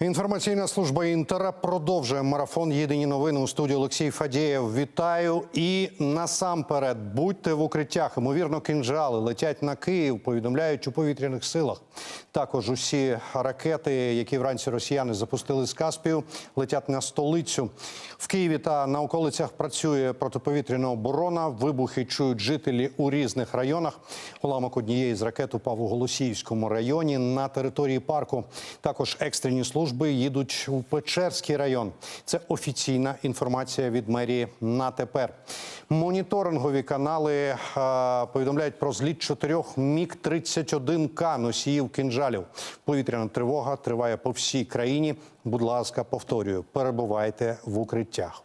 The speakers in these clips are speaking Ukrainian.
Інформаційна служба Інтера продовжує марафон. Єдині новини у студії Олексій Фадієв. Вітаю і насамперед будьте в укриттях. Ймовірно, кинжали летять на Київ. Повідомляють у повітряних силах. Також усі ракети, які вранці росіяни запустили з Каспію, летять на столицю. В Києві та на околицях працює протиповітряна оборона. Вибухи чують жителі у різних районах. Уламок однієї з ракет упав у Голосіївському районі на території парку. Також екстрені служби їдуть у Печерський район. Це офіційна інформація від мерії на тепер. Моніторингові канали е, повідомляють про зліт чотирьох міг 31 к носіїв кинжалів. Повітряна тривога триває по всій країні. Будь ласка, повторюю, перебувайте в укриттях.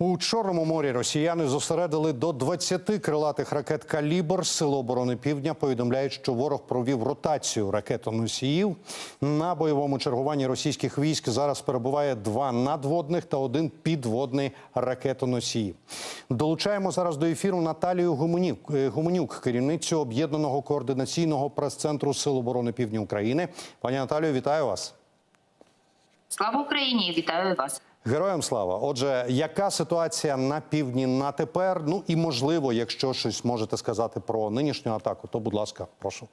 У Чорному морі росіяни зосередили до 20 крилатих ракет «Калібр». Сили оборони Півдня повідомляють, що ворог провів ротацію ракетоносіїв. На бойовому чергуванні російських військ зараз перебуває два надводних та один підводний ракетоносій. Долучаємо зараз до ефіру Наталію Гуменюк, е, Гуменюк керівницю об'єднаного координаційного прес-центру Сил оборони Півдня України. Пані Наталію, вітаю вас. Слава Україні! Вітаю вас. Героям слава. Отже, яка ситуація на півдні на тепер? Ну і можливо, якщо щось можете сказати про нинішню атаку, то будь ласка, прошу.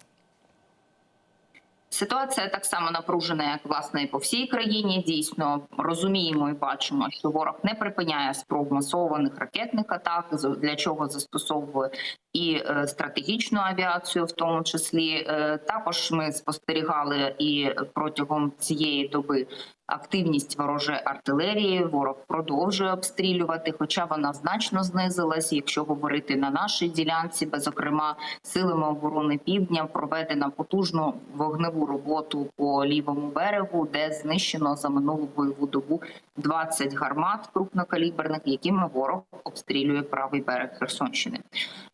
Ситуація так само напружена, як власне і по всій країні. Дійсно розуміємо і бачимо, що ворог не припиняє спроб масованих ракетних атак, для чого застосовує і е, стратегічну авіацію, в тому числі Е, також ми спостерігали і протягом цієї доби активність ворожої артилерії. Ворог продовжує обстрілювати, хоча вона значно знизилась. Якщо говорити на нашій ділянці, бо, зокрема силами оборони півдня проведена потужну вогневу роботу по лівому берегу, де знищено за минулу бойову добу 20 гармат крупнокаліберних, якими ворог обстрілює правий берег Херсонщини.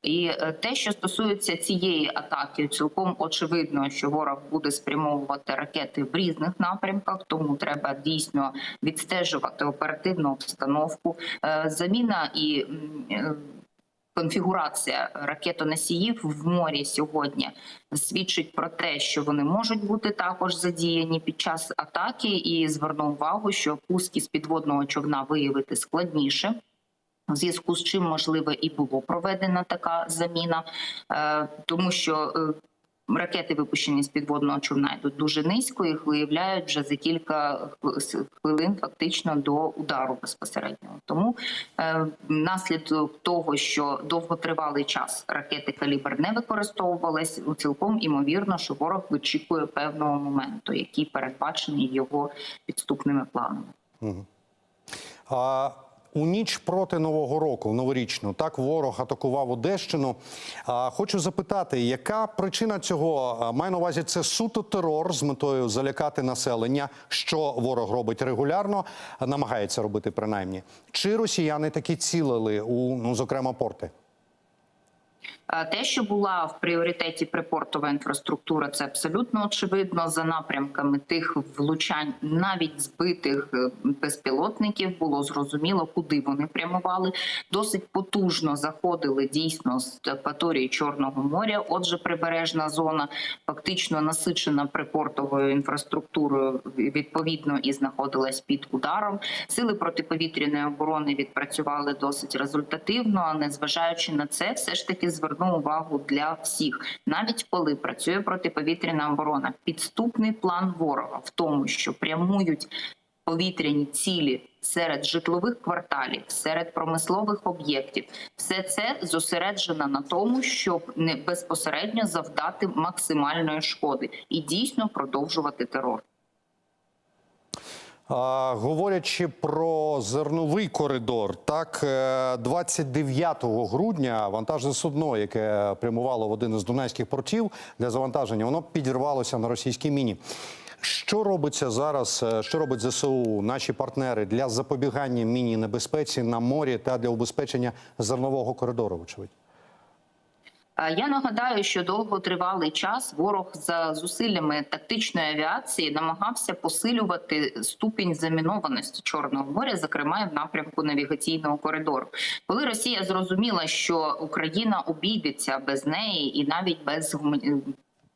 І е, те, що стосується цієї атаки, цілком очевидно, що ворог буде спрямовувати ракети в різних напрямках, тому треба дійсно відстежувати оперативну обстановку. Е, Заміна і е, конфігурація ракетоносіїв в морі сьогодні свідчить про те, що вони можуть бути також задіяні під час атаки, і зверну увагу, що пуски з підводного човна виявити складніше. В зв'язку з чим можливо і було проведена така заміна, е, тому що ракети, випущені з підводного човна, йдуть дуже низько, їх виявляють вже за кілька хвилин, фактично до удару безпосереднього. Тому е, наслідок того, що довготривалий час ракети калібр не використовувались, цілком імовірно, що ворог вичікує певного моменту, який передбачений його підступними планами. А у ніч проти нового року, новорічну, так ворог атакував Одещину. Хочу запитати, яка причина цього маю на увазі це суто терор з метою залякати населення, що ворог робить регулярно, намагається робити принаймні. Чи росіяни такі цілили у ну зокрема порти? Е, Те, що була в пріоритеті припортова інфраструктура, це абсолютно очевидно. За напрямками тих влучань, навіть збитих е, безпілотників, було зрозуміло, куди вони прямували. Досить потужно заходили дійсно з акваторії Чорного моря. Отже, прибережна зона фактично насичена припортовою інфраструктурою, відповідно і знаходилась під ударом. Сили протиповітряної оборони відпрацювали досить результативно. А незважаючи на це, все ж таки зверну увагу для всіх, навіть коли працює протиповітряна оборона. Підступний план ворога в тому, що прямують повітряні цілі серед житлових кварталів, серед промислових об'єктів, все це зосереджено на тому, щоб не безпосередньо завдати максимальної шкоди і дійсно продовжувати терор. Говорячи про зерновий коридор, так е, 29 грудня вантажне судно, яке прямувало в один із дунайських портів для завантаження, воно підірвалося на російській міні. Що робиться зараз? е, Що робить ЗСУ, наші партнери для запобігання міні небезпеці на морі та для убезпечення зернового коридору? Вочевидь. Е, Я нагадаю, що довготривалий час ворог за зусиллями тактичної авіації намагався посилювати ступінь замінованості Чорного моря, зокрема в напрямку навігаційного коридору. Коли Росія зрозуміла, що Україна обійдеться без неї і навіть без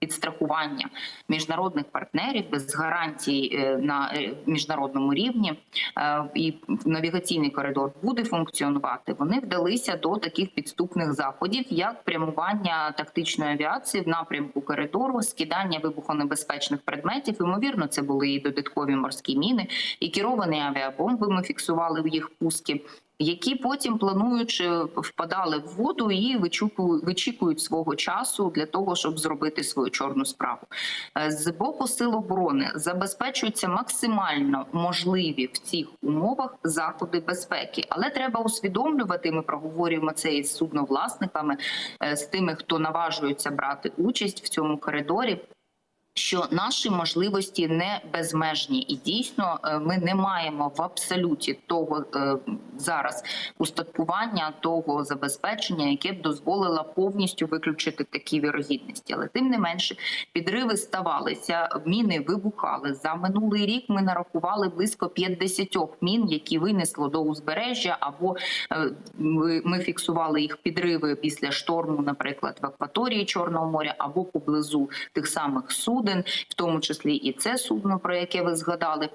підстрахування міжнародних партнерів без гарантій е, на е, міжнародному рівні е, і навігаційний коридор буде функціонувати. Вони вдалися до таких підступних заходів, як прямування тактичної авіації в напрямку коридору, скидання вибухонебезпечних предметів. Ймовірно, це були і додаткові морські міни, і керовані авіабомби. Ми фіксували в їх пуски. Які потім плануючи впадали в воду і вичікують, свого часу для того, щоб зробити свою чорну справу Е, з боку сил оборони забезпечуються максимально можливі в цих умовах заходи безпеки, але треба усвідомлювати. Ми проговорюємо це із судновласниками, е, з тими, хто наважується брати участь в цьому коридорі. Що наші можливості не безмежні, і дійсно е, ми не маємо в абсолюті того е, зараз устаткування того забезпечення, яке б дозволило повністю виключити такі вірогідності. Але тим не менше підриви ставалися, міни вибухали за минулий рік. Ми нарахували близько 50 мін, які винесло до узбережжя, або е, ми фіксували їх підриви після шторму, наприклад, в акваторії Чорного моря або поблизу тих самих суден, в тому числі і це судно, про яке ви згадали.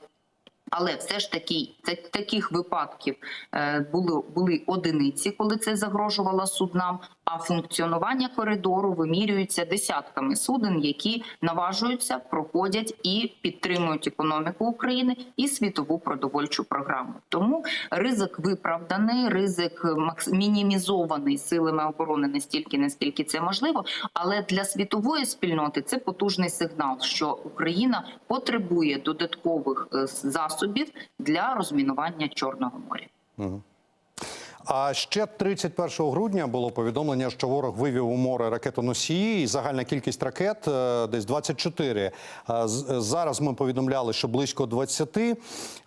Але все ж таки та- таких випадків е, були, були одиниці, коли це загрожувало суднам. А функціонування коридору вимірюється десятками суден, які наважуються, проходять і підтримують економіку України і світову продовольчу програму. Тому ризик виправданий, ризик мінімізований силами оборони настільки, наскільки це можливо. Але для світової спільноти це потужний сигнал, що Україна потребує додаткових е, засобів для розмінування Чорного моря. А ще 31 грудня було повідомлення, що ворог вивів у море ракетоносії, і загальна кількість ракет е, десь 24. А Зараз ми повідомляли, що близько 20.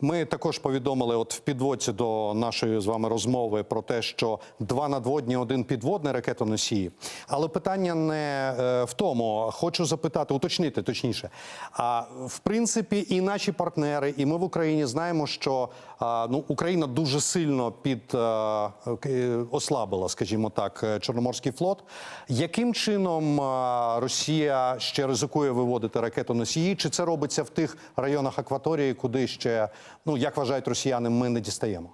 Ми також повідомили, от в підводці до нашої з вами розмови про те, що два надводні, один підводний ракетоносії. Але питання не е, в тому. Хочу запитати, уточнити точніше. А в принципі, і наші партнери, і ми в Україні знаємо, що ну Україна дуже сильно під е, ослабила, скажімо так, е, Чорноморський флот. Яким чином Росія ще ризикує виводити ракетоносії? Чи це робиться в тих районах акваторії, куди ще ну як вважають росіяни, ми не дістаємо?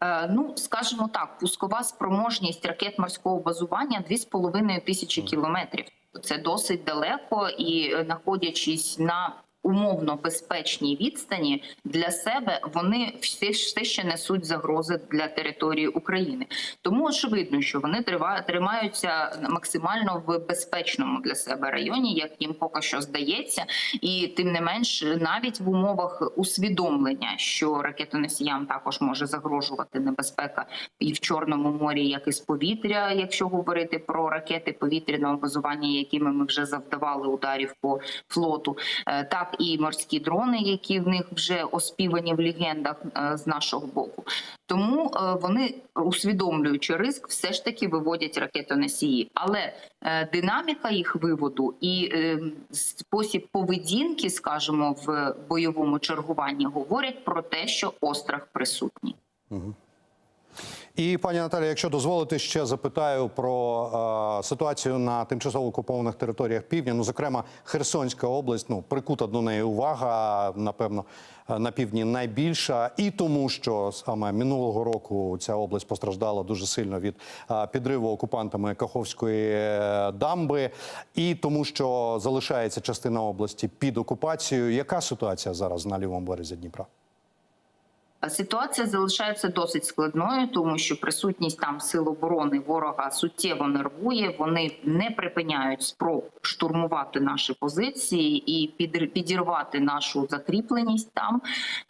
Е, Ну, скажімо так, пускова спроможність ракет морського базування 2,5 тисячі кілометрів. Це досить далеко, і е, знаходячись на умовно безпечній відстані для себе, вони все, все ще несуть загрози для території України. Тому очевидно, що вони тримаються максимально в безпечному для себе районі, як їм поки що здається, і тим не менш, навіть в умовах усвідомлення, що ракетоносіям також може загрожувати небезпека і в Чорному морі, як і з повітря, якщо говорити про ракети повітряного базування, якими ми вже завдавали ударів по флоту, е, і морські дрони, які в них вже оспівані в легендах е, з нашого боку. Тому е, вони, усвідомлюючи ризик, все ж таки виводять ракетоносії. Але е, динаміка їх виводу і спосіб поведінки, скажімо, в бойовому чергуванні говорять про те, що острах присутній. І пані Наталі, якщо дозволите, ще запитаю про е, ситуацію на тимчасово окупованих територіях півдня. Ну, зокрема, Херсонська область, ну прикута до неї увага, напевно, е, на півдні найбільша, і тому, що саме минулого року ця область постраждала дуже сильно від е, підриву окупантами Каховської е, дамби, і тому, що залишається частина області під окупацією. Яка ситуація зараз на лівому березі Дніпра? Ситуація залишається досить складною, тому що присутність там сил оборони ворога суттєво нервує. Вони не припиняють спроб штурмувати наші позиції і підірвати нашу закріпленість там.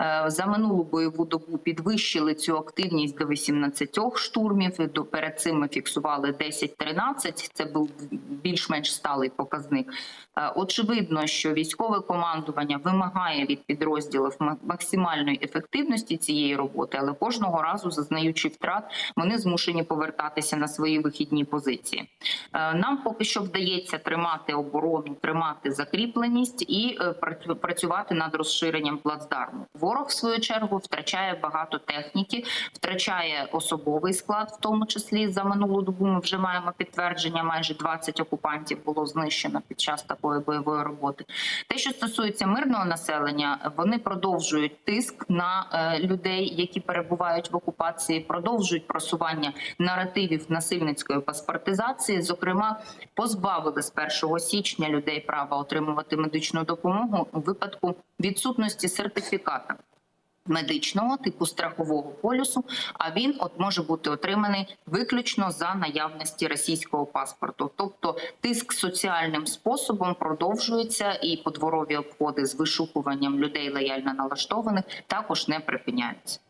Е, За минулу бойову добу підвищили цю активність до 18 штурмів. До перед цим ми фіксували 10-13. Це був більш-менш сталий показник. Е, Очевидно, що військове командування вимагає від підрозділів максимальної ефективності цієї роботи, але кожного разу, зазнаючи втрат, вони змушені повертатися на свої вихідні позиції. Е, Нам поки що вдається тримати оборону, тримати закріпленість і е, працювати над розширенням плацдарму. Ворог в свою чергу втрачає багато техніки, втрачає особовий склад, в тому числі за минулу добу. Ми вже маємо підтвердження. Майже 20 окупантів було знищено під час такої бойової роботи. Те, що стосується мирного населення, вони продовжують тиск на е, людей, які перебувають в окупації, продовжують просування наративів насильницької паспортизації. Зокрема, позбавили з 1 січня людей права отримувати медичну допомогу у випадку відсутності сертифіката. Медичного типу страхового полюсу, а він от може бути отриманий виключно за наявності російського паспорту. Тобто тиск соціальним способом продовжується, і подворові обходи з вишукуванням людей лояльно налаштованих також не припиняються.